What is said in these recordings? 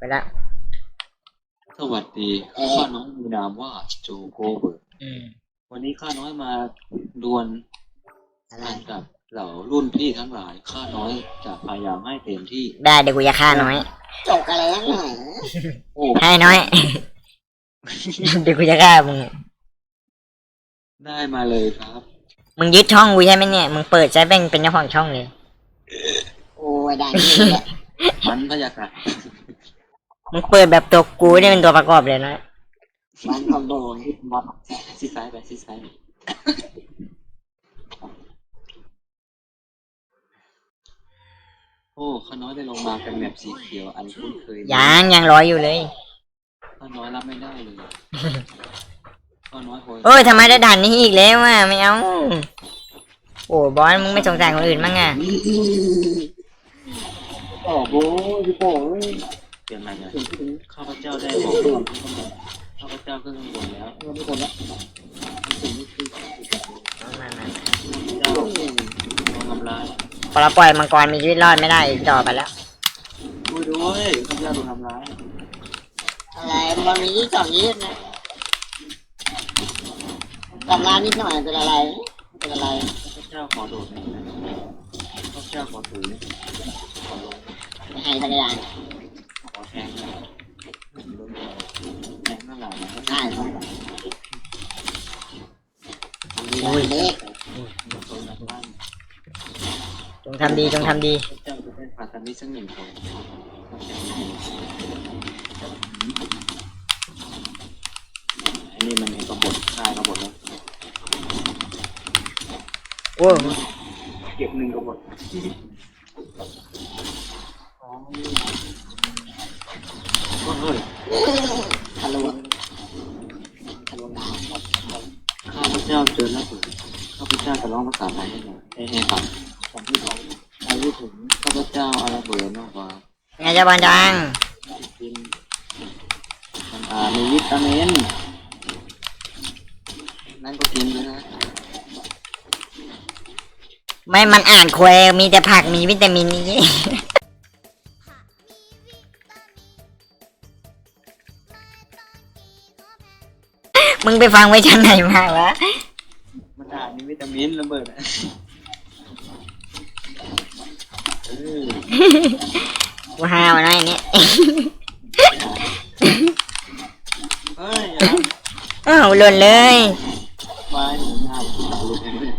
ไปละสวัสดีข้าน้อยมีนามว่าโจโกเบิร์ตอืมวันนี้ข้าน้อยมาดวลอะไรกันกับเหล่ารุ่นพี่ทั้งหลายข้าน้อยจะพยายามให้เต็มที่ ได้เดี๋ยวกูจะฆ่าน้อย จกอะไรนักหนาโอ้ให้น้อย เดี๋ยวกูจะฆ่ามึง ได้มาเลยครับ มึงยึดช่องกูใช่ไหมเนี่ย มึงเปิดใช้เป็นเป็นเจ้าของช่องเลย โอ้ยด่านนี้แหละมันพยากาศ มึงเปิดแบบตัวกูได้เป็นตัวประกอบเลยนะมันคอมโบมอดซีซ้ายไปซีซ้ายไปโอ้ข้าน้อยได้ลงมาเป็นแบบสีเขียว อันคุ้นเคยดียังยังรออยู่เลยข้าน้อยรับไม่ได้เลยข้าน้อยโหยโอ้ยทำไมได้ด่านนี้อีกแล้วอะไม่เอาโอ้บอสมึงไม่สงสารคนอื่นมั้างอะโอ้โหพี่โป้ย เปลี่ยนใหม่เลยข้าพเจ้าได้บอกเรื่องข้าพเจ้าขึ้นข้างบนแล้วเราไม่คนละเจ้าโดนทำร้ายพอเราปล่อยมังกรมีชีวิตรอดไม่ได้อีกต่อไปแล้วช่วยด้วยข้าพเจ้าโดนทำร้ายอะไรมันมีที่สองยืดนะกำลังนิดหน่อยเป็นอะไรเป็นอะไรข้าพเจ้าขอโดดหน่อยนะข้าพเจ้าขอถือขอลงไม่ให้สักอย่าง ขอแทงนะแทงข้างหลังนะ ใช่ครับ โอ้ยเด็กโดนทำร้ายจงทำดีจงทำดีข้าพเจ้าจะเป็นผ่าตัดมิสักหนึ่งคนอันนี้มันเป็นกบฏฆ่ากบฏแล้วโอ้เก็บหนึ่งกบฏเฮ้ย ทะลวงทะลวงดาว ข้าพเจ้าเจอแล้วเปิดข้าพเจ้าจะร้องภาษาไทยให้หน่อยให้ให้ฟังผมที่เขาใครที่ถึงข้าพเจ้าอะไรเบิร์นมากกว่าไงเจ้าบอลจังกินมันอ่ามีวิตามินนั่นก็กินด้วยนะไม่มันอ่านควยมีแต่ผักมีวิตามินนี่ มึงไปฟังไว้ชั้นไหนมาวะมันอ่ามีวิตามินระเบิดอะเออกูฮาวนะไอ้เนี่ยเฮ้ยอย่าอ้าวหล่นเลยไว้หนูหน้าผมหนาลุกเลย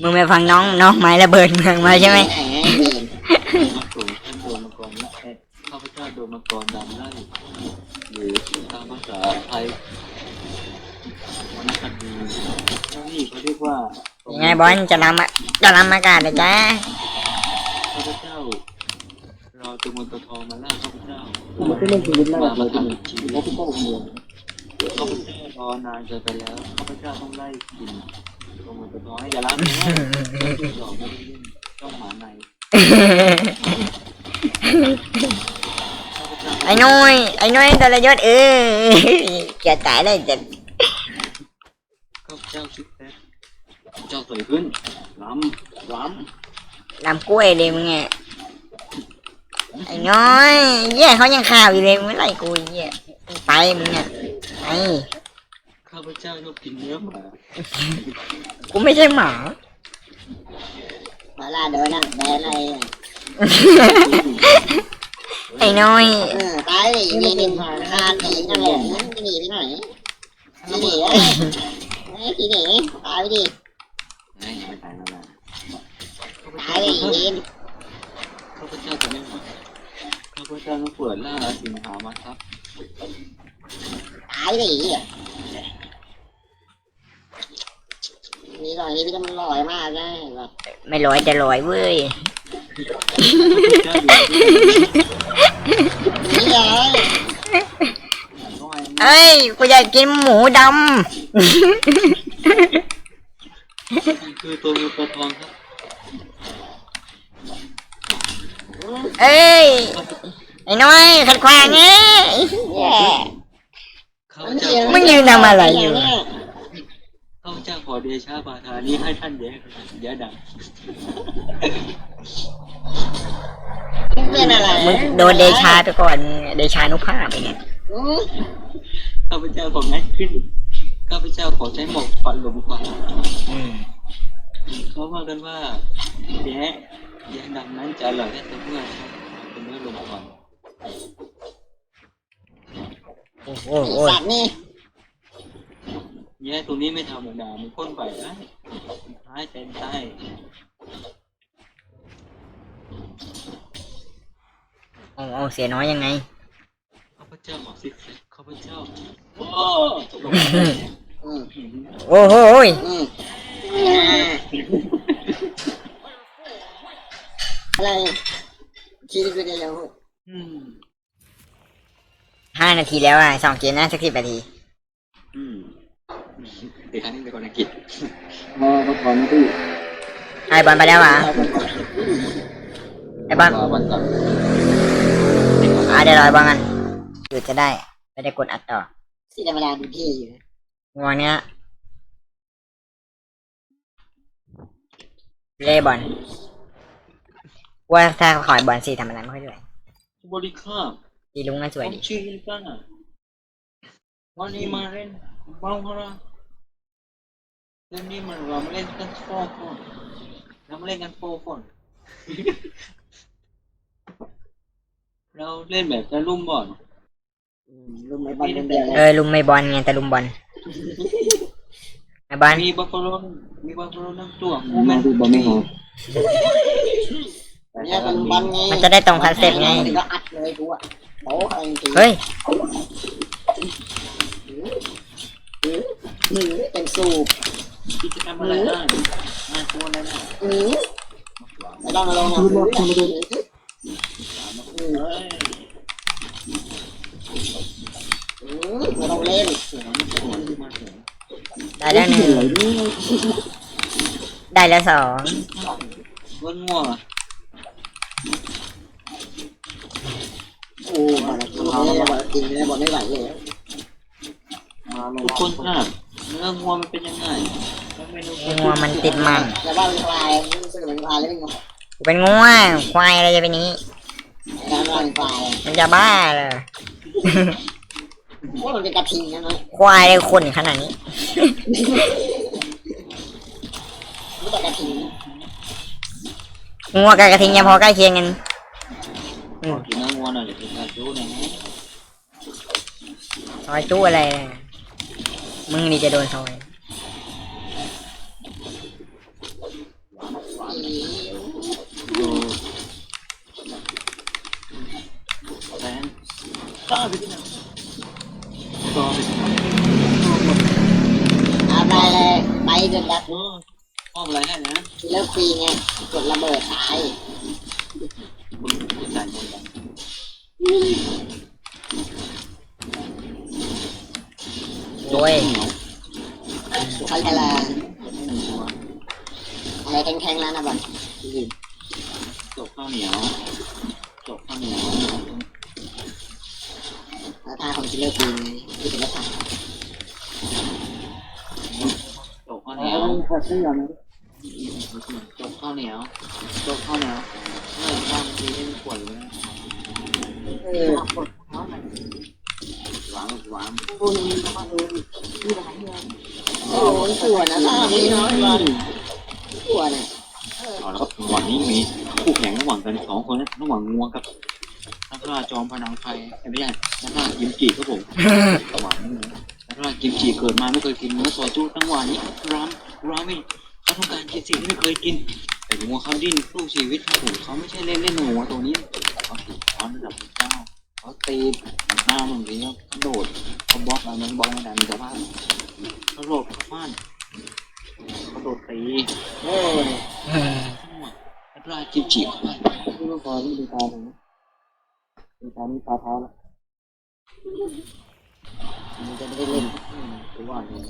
มึงไปฟังน้องน้องไม้ระเบิดเมืองมาใช่ไหม แหมเด่น มาสูงท่านโดนมังกรนะเอ๊ะ ข้าพเจ้าโดนมังกรดำไล่หรือตามภาษาไทยวรรณคดีนี่เขาเรียกว่ายังไงบอลจะนำอะจะนำอากาศนะจ๊ะข้าพเจ้าเราตัวเงินตัวทองมาล่าข้าพเจ้ามันก็เล่นชีวิตมาแล้วมาเราจะทำมีชีวิตแล้วพี่โป้เมืองข้าพเจ้ารอนานเกินไปแล้วข้าพเจ้าต้องไล่กินตัวเงินตัวทองให้อย่าล้างนะหยอกไม่ได้เล่นต้องหมาในข้าพเจ้า ไอ้น้อยไอ้น้อยตะละยศเออจะตายเลยจะข้าพเจ้าชิดแท้เจ้าสวยขึ้นล้ำล้นำกล้วยเลยมึงไงไอ้น้อยเหี้ย่เขายังข่าวอยู่เลยเมื่อไหร่กูเหี้ย่ไปมึงอะไอ้ำข้าพเจ้าชอบกินเนื้อหมากูไม่ใช่หมามาล่าเดินอะแดนอะไรอะ ไอ้น้อยเออตายดิยิงดิคาหนีนั่นแหละหนีไปไหนหนีเอ้ยเฮ้ยหนีตายไปดิไอ้ยังไม่ตายแล้วนะตายดิยิงข้าพเจ้าจะไม่มาข้าพเจ้าต้องเปิดล่าสิงหามาครับตายดิมีรอยนี้พี่จะมันลอยมากนะแบบไม่ลอยจะลอยเว้ย ข้าพเจ้าอยู่ที่นี่ไงน้อยเอ้ยกูอยากกินหมูดคือตัวเงินตัวทองครับำ เอ้ย ไอ้น้อยขัดขวางไงแย่ข้าพเจ้ามึงยืนทำอะไรอยู่ข้าพเจ้าขอเดชะบาทานี้ให้ท่านแย้แย้ดัง เป็นอะไรมึงโดนเดชาไปก่อนเดชานุภาพไปเนี่ยอืมข้าพเจ้าของนั้นขึ้นข้าพเจ้าขอใช้หมอกปัดลมควันอืมเขาว่ากันว่าแย้แย้ดำนั้นจะอร่อยแค่ตัวเมื่อเป็นเมื่อลมควันโอ้โหไอ้โอ้ยสัตว์นี่แย้ตัวนี้ไม่ธรรมดามันพ่นไปได้ท้ายใจใต้ อ้โอ้เสียน้อยยังไงข้าพเจ้าหมอกซิกแซกข้าพเจ้าโอ้ตกลงอืมโอ้โหโอ้ยอืมอะไรชีวิตเป็นยังไงอืมห้านาทีแล้วอะสองเกมน่าสักสิบนาทีอืมเดี๋ยวครั้งนี้เป็นคนอังกฤษพอก็พอนะพี่ไอบอลไปแล้วอะไอบอลรอวันก่อน อะเดี๋ยวรอยบอลกันหยุดจะได้ ไม่ได้กดอัดต่อที่ธรรมดาดูที่อยู่งวงเนี้ยเล่บอลว่าถ้าขอยบอลสี่ทำอะไรไม่ค่อยด้วยบริค่าดีลุงน่าสวยผมดีชื่อลิปันอะวันนี้มาเล่นบ้างครับเรื่องนี้มันเรามาเล่นกันโฟร์คนเรามาเล่นกันโฟร์คน เราเล่นแบบจะลุ่มบ่อนอืมลุมไอ้บอลเป็นเดียวเลเอยอลุมไม่บอลไงแต่ลุมบอลไอบอลมีบัฟฟาโลมีบัฟฟาโลนั่งตัวกูแมนดูบอลไม่หอเนี่ยเป็นบอลไงมันจะได้ตรงคอนเซ็ปต์ไงก็อัดเลยกูอะโอ้อะไรจริงเฮ้ยหรือเป็นสูบที่จะทำอะไรได้งานตัวอะไรได้อืมไม่ต้องมาลงนะอืม เฮ้ย อืมไม่ต้องเล่น สวยมันสวยมาสวย ได้แล้วหนึ่งได้แล้วสองเงินง่วงโอ้บอลจริงเลยบอลจริงเลยบอลไม่ไหวเลยทุกคนทราบเนื้อง่วมันเป็นยังไงงัวมันติดมันแต่ว่าเป็นควายรู้สึกเหมือนควายเลยเป็นกูเป็นงัวควายอะไรจะเป็นนี้การว่าเป็นควายมันจะบ้าเลย ว่ามันเป็นกระทิงนะเนาะควายเลยคนขนาดนี้รู้จักกระทิงงัวกับกระทิงยังพอใกล้เคียงกันขอกินเนื้อง่วงหน่อยเดี๋ยวจะรู้หน่อยนะซอยจู้อะไรเนี่ยมึงนี่จะโดนซอยดูแฟนต้าไปที่ไหน จนแบบเออมอบอะไรให้นะเลิกฟรีไงกดระเบิดตายคุณคุณจ่ายเงินกันโว้ยใครจะละอะไรแข็งๆแล้วนะบอลจบข้าวเหนียวจบข้าวเหนียวแล้วถ้าของที่เลิกฟรีไงที่เป็นรถถังจ บข้าวเหนียวขอซื้อน่อยจบข้าวเหนียวจบข้าวเหนียวเมื่อข้าวมันดีให้มันขวดเลยนะเออหวานหวานโอ้ยปวดนะถ้ามีน้อยบอลปวดอะเอาละครับระหว่างนี้มีคู่แข่งระหว่างกันสองคนนะระหว่างงัวกับนักล่าจอมพลังไฟไม่ใช่นักล่ากิมจิครับผมระหว่างนี้นักล่ากิมจิเกิดมาไม่เคยกินเนื้อซอยจุตั้งวันนี้ราม รามิเขาต้องการกินสิ่งที่ไม่เคยกิน แต่งัวเขาดิ้นสู้ชีวิตครับผมเขาไม่ใช่เล่นเล่นงัวตัวนี้เขาถูกช้อนระดับเจ้าเขาตีหน้ามันนี้กระโดดเขาบล็อกอะไรมันบล็อกไม่ได้มีแต่ว่าเขาโดดเข้าบ้านเขาโดดตีโอ้ยนักล่ากิมจิเข้าไปดูพอดูตาผมดูตานี่ตาเท้าแล้วมันจะไม่ได้เล่นหรือว่าเนี่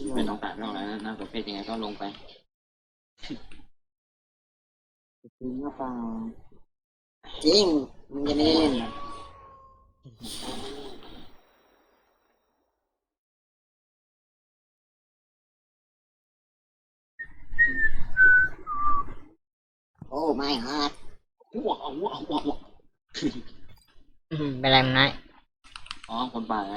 ยเป็นน้องต่างเราแล้วนะประเภทยังไงก็ลงไปจริงหรือเปล่าจริงมึงจะไม่ได้เล่นนะไม่ฮาร์ดอ้วกเอาอ้วกเอาอ้วกอ้วกอืมเป็นไรมึงนายอ๋อคนป่าไง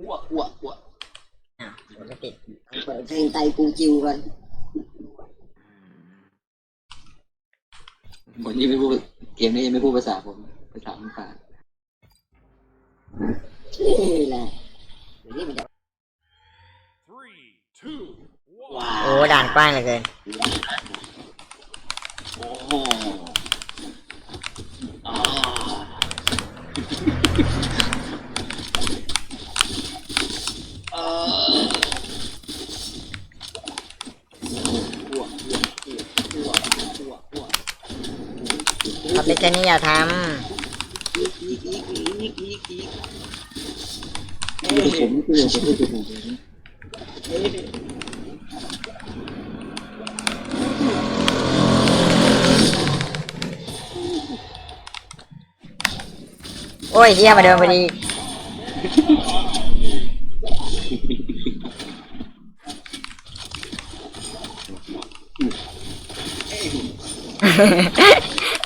อ้วกอ้วกอ้วกอ้าว เดี๋ยวไม่ติดเปิดเพลงไตกูจิวกันคนที่ไม่พูดเกมนี้ยังไม่พูดภาษาผมภาษาคนป่านี่แหละเดี๋ยวนี้มันจะ Three, two, one. ว้าโอ้ด่านกว้างเหลือเกิน โอ้โหอ่าเอออ้วกอ้วกอ้วกอ้วกอ้วกอ้วก ครับเป็น แค่นี้อย่าทอีกอีกอีกอีกอีกอีกเอ้ยผมคือผมคือผมเอ้ยำโอ้ยเฮียมาเดินพอดี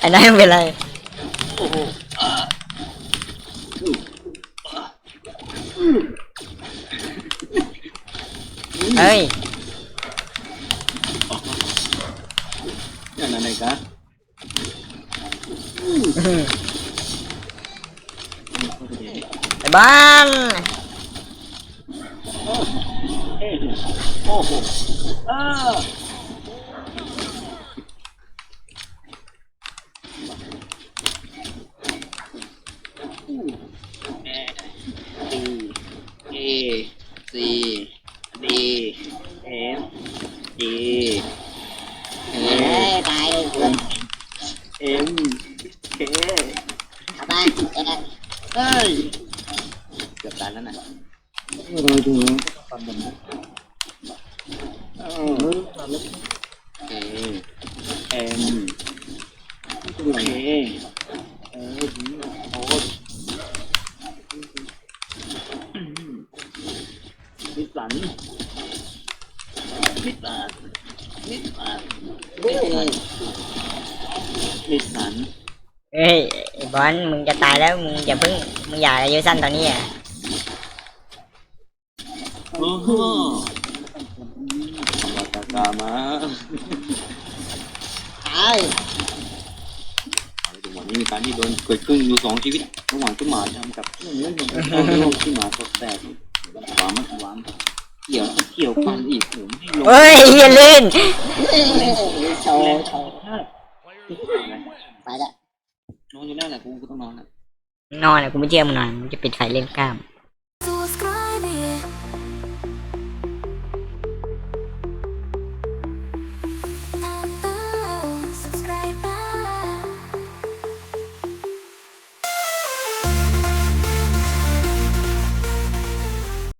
อันนั้นไม่เป็นไรโอ้โหอ่าเฮ้ยอย่างนั้นเลยครับไปบ้านโอ้โหอ่าเอซีดีเอฟจีเอ เอ้ยตายเลยเพื่อน เอ็มเค เอาไปแอก เฮ้ยเกือบตายแล้วนะ เราดูความดำเนินเออเคเอ็มเคเออโอ้นิสสันนิสสันนิสสันเฮ้ยนิสสัน เฮ้ยไอ้บอลมึงจะตายแล้วมึงอย่าเพิ่งมึงอย่าอายุสั้นตอนนี้อะ อ้โหธรรมตากามาตายจังหวะนี้มีการที่โดนเกิดขึ้นอยู่สองชีวิตระหว่างขึ้นหมาทำกับเรื่องของการโลกขึ้นหมาตกแตกหวานมันหวานเกี่ยวเกี่ยวกันอีกผมให้ลงเฮ้ยเฮียลื่นเฮ้ยโชว์โชว์ Player wins. ไปละนอนอยู่นั่นแหละกูก็ต้องนอนอะนอนอะกูไม่เชื่อมึงนอนมึงจะปิดไฟเล่นกล้าม